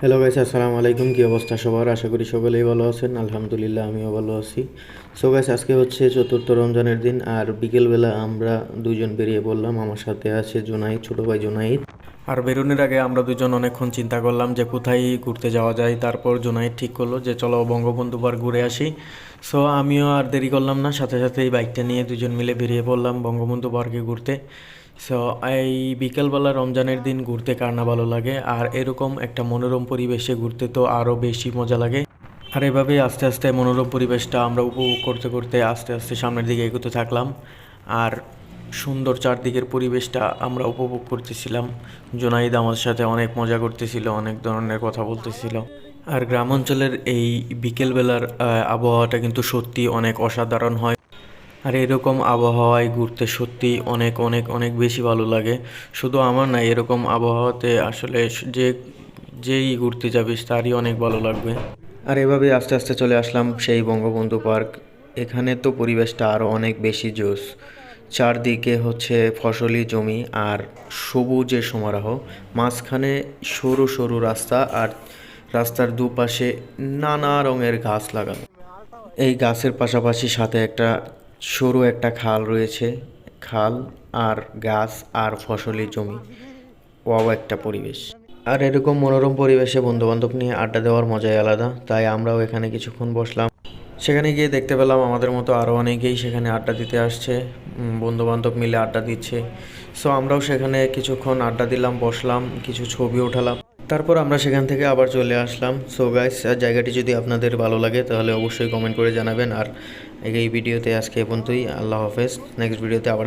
Hello guys আসসালামু আলাইকুম। কী অবস্থা সবার? আশা করি সকলেই ভালো আছেন। আলহামদুলিল্লাহ, আমিও ভালো আছি। সো গাইস আজকে হচ্ছে চতুর্থ রমজানের দিন। আর বিকেলবেলা আমরা দুজন বেরিয়ে পড়লাম। আমার সাথে আছে জুনাইদ, ছোটো ভাই জুনাইদ। আর বেরোনোর আগে আমরা দুজন অনেকক্ষণ চিন্তা করলাম যে কোথায় ঘুরতে যাওয়া যায়, তারপর জোনাই ঠিক করল যে চলো বঙ্গবন্ধু পার্ক ঘুরে আসি। সো আমিও আর দেরি করলাম না, সাথে সাথে এই বাইকটা নিয়ে দুজন মিলে বেরিয়ে পড়লাম বঙ্গবন্ধু পার্কে ঘুরতে। সো এই বিকেলবেলা রমজানের দিন ঘুরতে কার না ভালো লাগে, আর এরকম একটা মনোরম পরিবেশে ঘুরতে তো আরও বেশি মজা লাগে। আর এভাবেই আস্তে আস্তে মনোরম পরিবেশটা আমরা উপভোগ করতে করতে আস্তে আস্তে সামনের দিকে এগোতে থাকলাম। আর সুন্দর চারদিকের পরিবেশটা আমরা উপভোগ করতেছিলাম। জোনাইদ আমার সাথে অনেক মজা করতেছিল, অনেক ধরনের কথা বলতেছিল। আর গ্রাম অঞ্চলের এই বিকেলবেলার আবহাওয়াটা কিন্তু সত্যি অনেক অসাধারণ হয়। আর এরকম আবহাওয়ায় ঘুরতে সত্যি অনেক অনেক অনেক বেশি ভালো লাগে। শুধু আমার না, এরকম আবহাওয়াতে আসলে যে, যেই ঘুরতে যাবিস তারই অনেক ভালো লাগবে। আর এভাবে আস্তে আস্তে চলে আসলাম সেই বঙ্গবন্ধু পার্ক। এখানে তো পরিবেশটা আরও অনেক বেশি জোস চারদিকে হচ্ছে ফসলি জমি আর সবুজে সমারোহ। মাঝখানে সরু সরু রাস্তা আর রাস্তার দুপাশে নানা রঙের গাছ লাগানো। এই গাছের পাশাপাশি সাথে একটা সরু একটা খাল রয়েছে। খাল আর গাছ আর ফসলি জমি। ওয়াও একটা পরিবেশ। আর এরকম মনোরম পরিবেশে বন্ধুবান্ধব নিয়ে আড্ডা দেওয়ার মজাই আলাদা। তাই আমরাও এখানে কিছুক্ষণ বসলাম। সেখানে গিয়ে দেখতে পেলাম আমাদের মতো আরও অনেকেই সেখানে আড্ডা দিতে আসছে বন্ধুবান্ধব মিলে আড্ডা দিচ্ছে। সো আমরাও সেখানে কিছুক্ষণ আড্ডা দিলাম, বসলাম, কিছু ছবি ওঠালাম। তারপর আমরা সেখান থেকে আবার চলে আসলাম। সো গাইস জায়গাটি যদি আপনাদের ভালো লাগে, তাহলে অবশ্যই কমেন্ট করে জানাবেন। আর এই ভিডিওতে আজকে এ পর্যন্তই। আল্লাহ হাফেজ। নেক্সট ভিডিওতে আবার